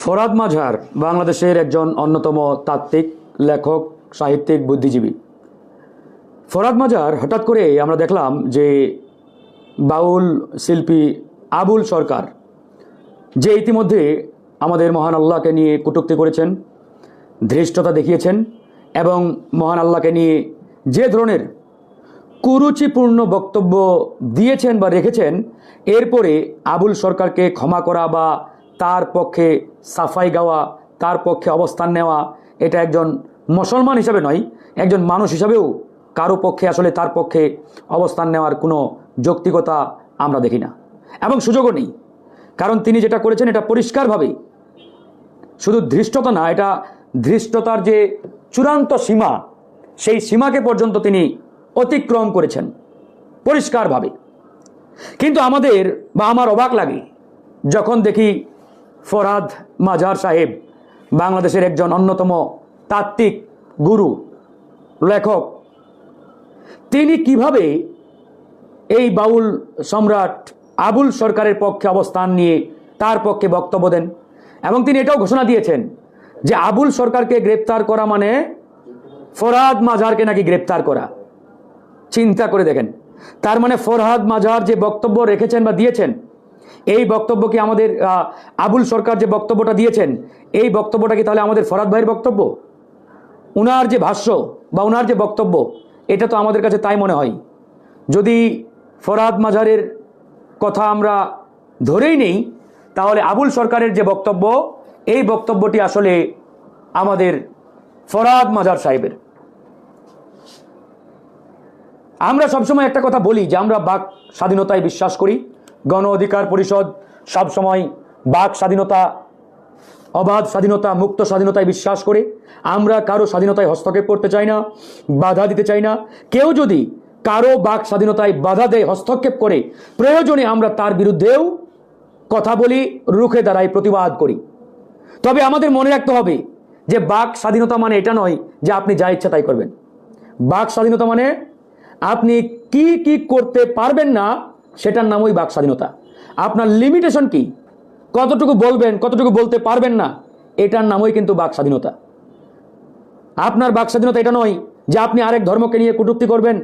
ফরাদ মাঝার বাংলাদেশের একজন অন্যতম তাত্ত্বিক, লেখক, সাহিত্যিক, বুদ্ধিজীবী। ফরাদ মাজার হঠাৎ করে আমরা দেখলাম যে বাউল শিল্পী আবুল সরকার, যে ইতিমধ্যে আমাদের মহান আল্লাহকে নিয়ে কটূক্তি করেছেন, ধৃষ্টতা দেখিয়েছেন এবং মহান আল্লাহকে নিয়ে যে ধরনের কুরুচিপূর্ণ বক্তব্য দিয়েছেন বা রেখেছেন, এরপরে আবুল সরকারকে ক্ষমা করা বা তার পক্ষে সাফাই গাওয়া, তার পক্ষে অবস্থান নেওয়া, এটা একজন মুসলমান হিসাবে নয়, একজন মানুষ হিসাবেও কারও পক্ষে আসলে তার পক্ষে অবস্থান নেওয়ার কোনো যৌক্তিকতা আমরা দেখি না। এবং সুযোগও নেই। কারণ তিনি যেটা করেছেন, এটা পরিষ্কারভাবে শুধু ধৃষ্টতা না, এটা ধৃষ্টতার যে চূড়ান্ত সীমা, সেই সীমাকে পর্যন্ত তিনি অতিক্রম করেছেন পরিষ্কারভাবে। কিন্তু আমাদের বা আমার অবাক লাগে যখন দেখি ফরহাদ মাজার সাহেব, বাংলাদেশের একজন অন্যতম তাত্ত্বিক গুরু, লেখক। তিনি কীভাবে এই বাউল সম্রাট আবুল সরকারের পক্ষে অবস্থান নিয়ে তার পক্ষে বক্তব্য দেন এবং তিনি এটাও ঘোষণা দিয়েছেন যে আবুল সরকারকে গ্রেপ্তার করা মানে ফরহাদ মাজারকে নাকি গ্রেপ্তার করা। চিন্তা করে দেখেন। তার মানে ফরহাদ মাজার যে বক্তব্য রেখেছেন বা দিয়েছেন এই বক্তব্য কি আমাদের আবুল সরকার যে বক্তব্যটা দিয়েছেন, এই বক্তব্যটা কি তাহলে আমাদের ফরাদ ভাইয়ের বক্তব্য? উনার যে ভাষ্য বা উনার যে বক্তব্য, এটা তো আমাদের কাছে তাই মনে হয়। যদি ফরাদ মাজারের কথা আমরা ধরেই নেই, তাহলে আবুল সরকারের যে বক্তব্য, এই বক্তব্যটি আসলে আমাদের ফরাদ মাজার সাহেবের। আমরা সবসময় একটা কথা বলি যে আমরা বাক স্বাধীনতায় বিশ্বাস করি গণ অধিকার পরিষদ সবসময় বাক স্বাধীনতা, অবাধ স্বাধীনতা, মুক্ত স্বাধীনতায় বিশ্বাস করে। আমরা কারও স্বাধীনতায় হস্তক্ষেপ করতে চাই না, বাধা দিতে চাই না। কেউ যদি কারও বাক স্বাধীনতায় বাধা দেয়, হস্তক্ষেপ করে, প্রয়োজনে আমরা তার বিরুদ্ধেও কথা বলি, রুখে দাঁড়াই, প্রতিবাদ করি। তবে আমাদের মনে রাখতে হবে যে বাক স্বাধীনতা মানে এটা নয় যে আপনি যা ইচ্ছা তাই করবেন। বাক স্বাধীনতা মানে আপনি কি কি করতে পারবেন না সেটার নামই বাক স্বাধীনতা। আপনার লিমিটেশন কি? কতটুকু বলবেন, কতটুকু বলতে পারবেন না, এটার নামই কিন্তু বাক স্বাধীনতা। আপনার বাক স্বাধীনতা এটা নয় যে আপনি আরেক ধর্মকে নিয়ে কটূক্তি করবেন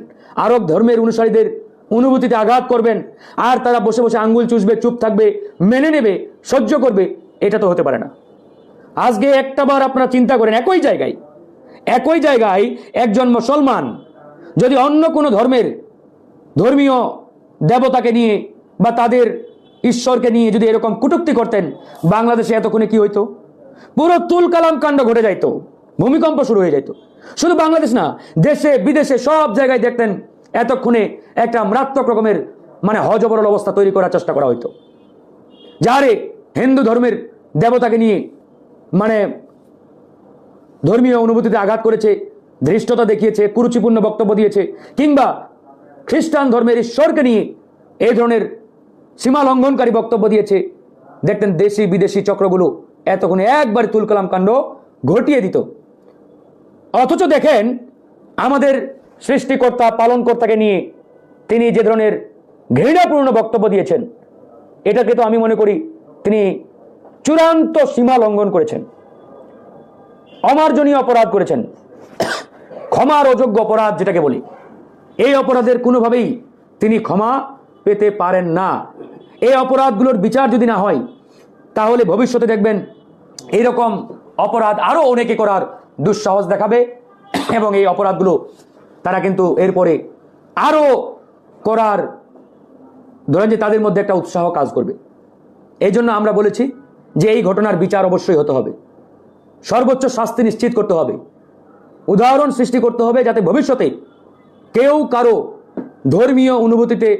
আরেক ধর্মের অনুসারীদের অনুভূতিতে আঘাত করবেন, আর তারা বসে বসে আঙ্গুল চুষবে, চুপ থাকবে, মেনে নেবে, সহ্য করবে, এটা তো হতে পারে না। আজকে একটাবার আপনারা চিন্তা করেন, একই জায়গায় একই জায়গায় একজন মুসলমান যদি অন্য কোনো ধর্মের ধর্মীয় দেবতাকে নিয়ে বা তাদের ঈশ্বরকে নিয়ে যদি এরকম কুটুক্তি করতেন, বাংলাদেশে এতক্ষণে কি হইতো? পুরো তুল কালাম কাণ্ড ঘটে যাইত। ভূমিকম্প শুরু হয়ে যেত শুধু বাংলাদেশ না, দেশে, বিদেশে সব জায়গায় দেখতেন এতক্ষণে একটা মারাত্মক রকমের মানে হজবরল অবস্থা তৈরি করার চেষ্টা করা হইতো। যারে হিন্দু ধর্মের দেবতাকে নিয়ে মানে ধর্মীয় অনুভূতিতে আঘাত করেছে, ধৃষ্টতা দেখিয়েছে, কুরুচিপূর্ণ বক্তব্য দিয়েছে, কিংবা খ্রিস্টান ধর্মের ঈশ্বরকে নিয়ে এই ধরনের সীমা লঙ্ঘনকারী বক্তব্য দিয়েছে। দেখতেন দেশি বিদেশি চক্রগুলো এতক্ষণে একবারে তুলকালাম কাণ্ড ঘটিয়ে দিত। অথচ দেখেন, আমাদের সৃষ্টিকর্তা, পালনকর্তাকে নিয়ে তিনি যে ধরনের ঘৃণাপূর্ণ বক্তব্য দিয়েছেন, এটাকে তো আমি মনে করি তিনি চূড়ান্ত সীমা লঙ্ঘন করেছেন। অমার্জনীয় অপরাধ করেছেন। ক্ষমার অযোগ্য অপরাধ যেটাকে বলি। এই অপরাধের কোনোভাবেই তিনি ক্ষমা পেতে পারেন না। এই অপরাধগুলোর বিচার যদি না হয়, তাহলে ভবিষ্যতে দেখবেন এইরকম অপরাধ আরও অনেকে করার দুঃসাহস দেখাবে এবং এই অপরাধগুলো তারা কিন্তু এরপরে আরও করার, ধরেন যে তাদের মধ্যে একটা উৎসাহ কাজ করবে। এই জন্য আমরা বলেছি যে এই ঘটনার বিচার অবশ্যই হতে হবে। সর্বোচ্চ শাস্তি নিশ্চিত করতে হবে। উদাহরণ সৃষ্টি করতে হবে যাতে ভবিষ্যতে কেউ কারও ধর্মীয় অনুভূতিতে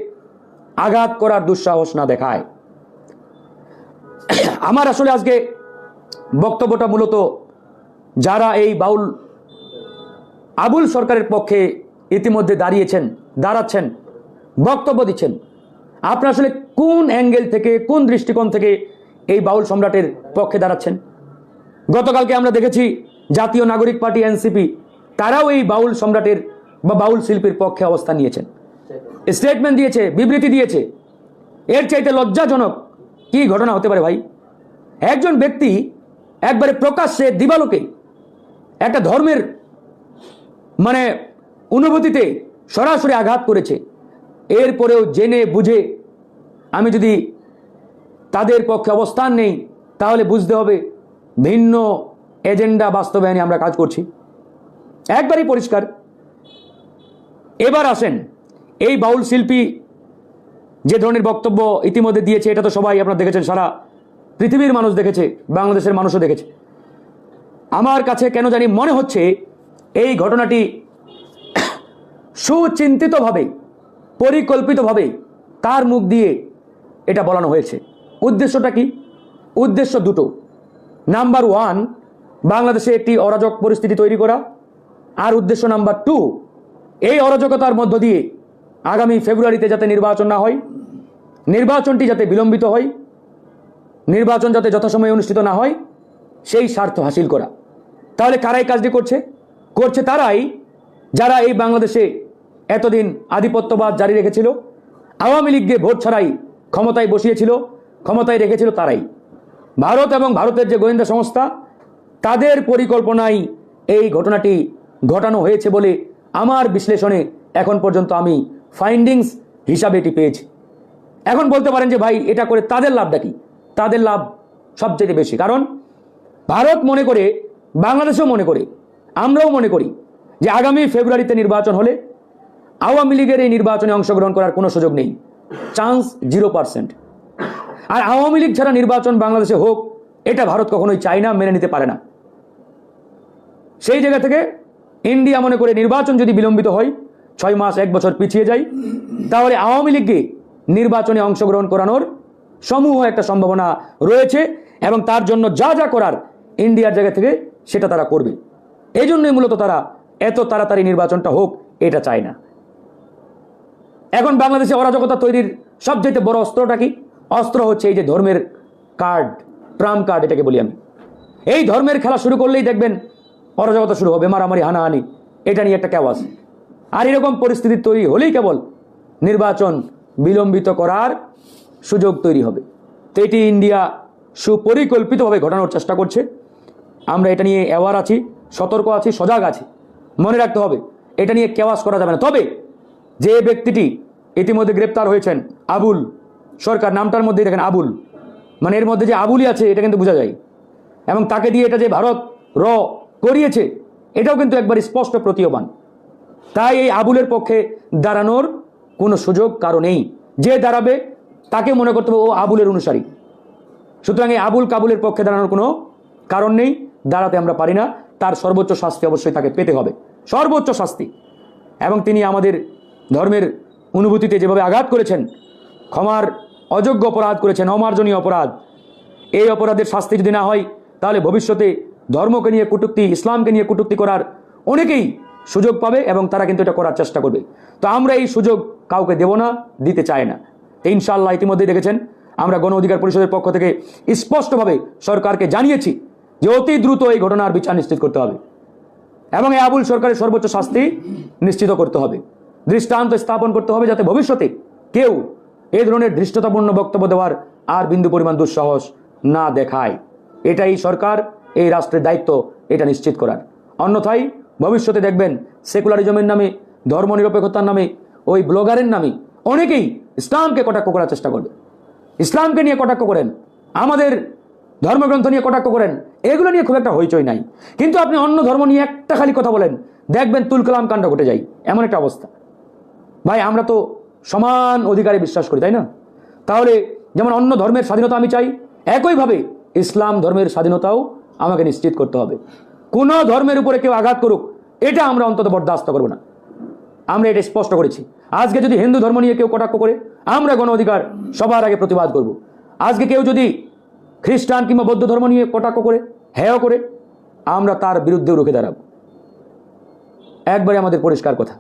আঘাত করার দুঃসাহস না দেখায়। আমার আসলে আজকে বক্তব্যটা মূলত যারা এই বাউল আবুল সরকারের পক্ষে ইতিমধ্যে দাঁড়িয়েছেন, দাঁড়াচ্ছেন, বক্তব্য দিচ্ছেন, আপনারা আসলে কোন অ্যাঙ্গেল থেকে, কোন দৃষ্টিকোণ থেকে এই বাউল সম্রাটের পক্ষে দাঁড়াচ্ছেন? গতকালকে আমরা দেখেছি জাতীয় নাগরিক পার্টি, এনসিপি, তারাও এই বাউল সম্রাটের বা বাউল শিল্পীর পক্ষে অবস্থান নিয়েছেন। স্টেটমেন্ট দিয়েছে, বিবৃতি দিয়েছে। এর চাইতে লজ্জাজনক কি ঘটনা হতে পারে ভাই? একজন ব্যক্তি একবারে প্রকাশ্যে দিবালোকে একটা ধর্মের মানে অনুভূতিতে সরাসরি আঘাত করেছে। এরপরেও জেনে বুঝে আমি যদি তাদের পক্ষে অবস্থান নেই, তাহলে বুঝতে হবে ভিন্ন এজেন্ডা বাস্তবায়নে আমরা কাজ করছি। একবারই পরিষ্কার এবার আসেন। এই বাউল শিল্পী যে ধরনের বক্তব্য ইতিমধ্যে দিয়েছে, এটা তো সবাই আপনারা দেখেছেন, সারা পৃথিবীর মানুষ দেখেছে, বাংলাদেশের মানুষও দেখেছে। আমার কাছে কেন জানি মনে হচ্ছে, এই ঘটনাটি সুচিন্তিতভাবে, পরিকল্পিতভাবে তার মুখ দিয়ে এটা বলানো হয়েছে। উদ্দেশ্যটা কি? উদ্দেশ্য দুটো। নাম্বার ওয়ান, বাংলাদেশে একটি অরাজক পরিস্থিতি তৈরি করা। আর উদ্দেশ্য নাম্বার টু এই অরাজকতার মধ্য দিয়ে আগামী ফেব্রুয়ারিতে যাতে নির্বাচন না হয়, নির্বাচনটি যাতে বিলম্বিত হয়, নির্বাচন যাতে যথাসময়ে অনুষ্ঠিত না হয়, সেই স্বার্থ হাসিল করা। তাহলে কারাই কাজটি করছে? করছে তারাই যারা এই বাংলাদেশে এতদিন আধিপত্যবাদ জারি রেখেছিল, আওয়ামী লীগকে ভোট ছাড়াই ক্ষমতায় বসিয়েছিল, ক্ষমতায় রেখেছিল তারাই। ভারত এবং ভারতের যে গোয়েন্দা সংস্থা, তাদের পরিকল্পনায় এই ঘটনাটি ঘটানো হয়েছে বলে আমার বিশ্লেষণে এখন পর্যন্ত আমি ফাইন্ডিংস হিসাবে এটি পেয়েছি। এখন বলতে পারেন যে, ভাই, এটা করে তাদের লাভটা কি? তাদের লাভ সবচেয়ে বেশি। কারণ ভারত মনে করে, বাংলাদেশও মনে করে, আমরাও মনে করি যে, আগামী ফেব্রুয়ারিতে নির্বাচন হলে আওয়ামী লীগের এই নির্বাচনে অংশগ্রহণ করার কোনো সুযোগ নেই। Chance zero percent. আর আওয়ামী লীগ ছাড়া নির্বাচন বাংলাদেশে হোক, এটা ভারত কখনোই চায় না, মেনে নিতে পারে না। সেই জায়গা থেকে ইন্ডিয়া মনে করে নির্বাচন যদি বিলম্বিত হয়, ছয় মাস, এক বছর পিছিয়ে যায়, তাহলে আওয়ামী লীগকে নির্বাচনে অংশগ্রহণ করানোর সমূহ একটা সম্ভাবনা রয়েছে এবং তার জন্য যা যা করার ইন্ডিয়ার জায়গা থেকে সেটা তারা করবে। এই জন্যই মূলত তারা এত তাড়াতাড়ি নির্বাচনটা হোক, এটা চায় না। এখন বাংলাদেশে অরাজকতা তৈরির সবচেয়ে বড় অস্ত্রটা কি? অস্ত্র হচ্ছে এই যে ধর্মের কার্ড ট্রাম কার্ড এটাকে বলি আমি। এই ধর্মের খেলা শুরু করলেই দেখবেন অরাজকতা শুরু হবে, মারামারি, হানাহানি, এটা নিয়ে একটা কেওয়াজ আর এরকম পরিস্থিতি তৈরি হলেই কেবল নির্বাচন বিলম্বিত করার সুযোগ তৈরি হবে। তো এটি ইন্ডিয়া সুপরিকল্পিতভাবে ঘটানোর চেষ্টা করছে। আমরা এটা নিয়ে অ্যাওয়ার আছি, সতর্ক আছি, সজাগ আছি। মনে রাখতে হবে, এটা নিয়ে কেওয়াজ করা যাবে না। তবে যে ব্যক্তিটি ইতিমধ্যে গ্রেপ্তার হয়েছেন, আবুল, সরকার নামটার মধ্যেই দেখেন, আবুল। মানে এর মধ্যে যে আবুলই আছে, এটা কিন্তু বোঝা যায়। এবং তাকে দিয়ে এটা যে ভারত র করিয়েছে, এটাও কিন্তু একবার স্পষ্ট প্রতীয়মান। তাই এই আবুলের পক্ষে দাঁড়ানোর কোনো সুযোগ কারও নেই। যে দাঁড়াবে, তাকে মনে করতে হবে ও আবুলের অনুসারী। সুতরাং এই আবুল কাবুলের পক্ষে দাঁড়ানোর কোনো কারণ নেই। দাঁড়াতে আমরা পারি না। তার সর্বোচ্চ শাস্তি অবশ্যই তাকে পেতে হবে। সর্বোচ্চ শাস্তি। এবং তিনি আমাদের ধর্মের অনুভূতিতে যেভাবে আঘাত করেছেন, ক্ষমার অযোগ্য অপরাধ করেছেন, অমার্জনীয় অপরাধ, এই অপরাধের শাস্তি যদি না হয়, তাহলে ভবিষ্যতে ধর্মকে নিয়ে কটূক্তি, ইসলামকে নিয়ে কটূক্তি করার অনেকেই সুযোগ পাবে এবং তারা কিন্তু এটা করার চেষ্টা করবে। তো আমরা এই সুযোগ কাউকে দেব না, দিতে চাই না। ইনশাল্লাহ ইতিমধ্যে দেখেছেন, আমরা গণ অধিকার পরিষদের পক্ষ থেকে স্পষ্টভাবে সরকারকে জানিয়েছি যে অতি দ্রুত এই ঘটনার বিচার নিশ্চিত করতে হবে। এবং এই আবুল সরকারের সর্বোচ্চ শাস্তি নিশ্চিত করতে হবে। দৃষ্টান্ত স্থাপন করতে হবে যাতে ভবিষ্যতে কেউ এই ধরনের ধৃষ্টতাপূর্ণ বক্তব্য দেওয়ার আর বিন্দু পরিমাণ দুঃসাহস না দেখায়। এটাই সরকার এই রাষ্ট্রের দায়িত্ব এটা নিশ্চিত করার। অন্যথায় ভবিষ্যতে দেখবেন সেকুলারিজমের নামে, ধর্মনিরপেক্ষতার নামে, ওই ব্লগারের নামে অনেকেই ইসলামকে কটাক্ষ করার চেষ্টা করবে। ইসলামকে নিয়ে কটাক্ষ করেন, আমাদের ধর্মগ্রন্থ নিয়ে কটাক্ষ করেন, এগুলো নিয়ে খুব একটা হইচই নাই। কিন্তু আপনি অন্য ধর্ম নিয়ে একটা খালি কথা বলেন, দেখবেন তুল কালাম কাণ্ড ঘটে যায়, এমন একটা অবস্থা। ভাই, আমরা তো সমান অধিকারে বিশ্বাস করি, তাই না? তাহলে যেমন অন্য ধর্মের স্বাধীনতা আমি চাই, একইভাবে ইসলাম ধর্মের স্বাধীনতাও আমাকে নিশ্চিত করতে হবে। কোনো ধর্মের উপরে কেউ আঘাত করুক, এটা আমরা অন্তত বরদাস্ত করব না। আমরা এটা স্পষ্ট করেছি। আজকে যদি হিন্দু ধর্ম নিয়ে কেউ কটাক্ষ করে, আমরা গণ অধিকার সবার আগে প্রতিবাদ করব। আজকে কেউ যদি খ্রিস্টান কিংবা বৌদ্ধ ধর্ম নিয়ে কটাক্ষ করে, হেয় করে, আমরা তার বিরুদ্ধেও রুখে দাঁড়াবো। একবারে আমাদের পরিষ্কার কথা।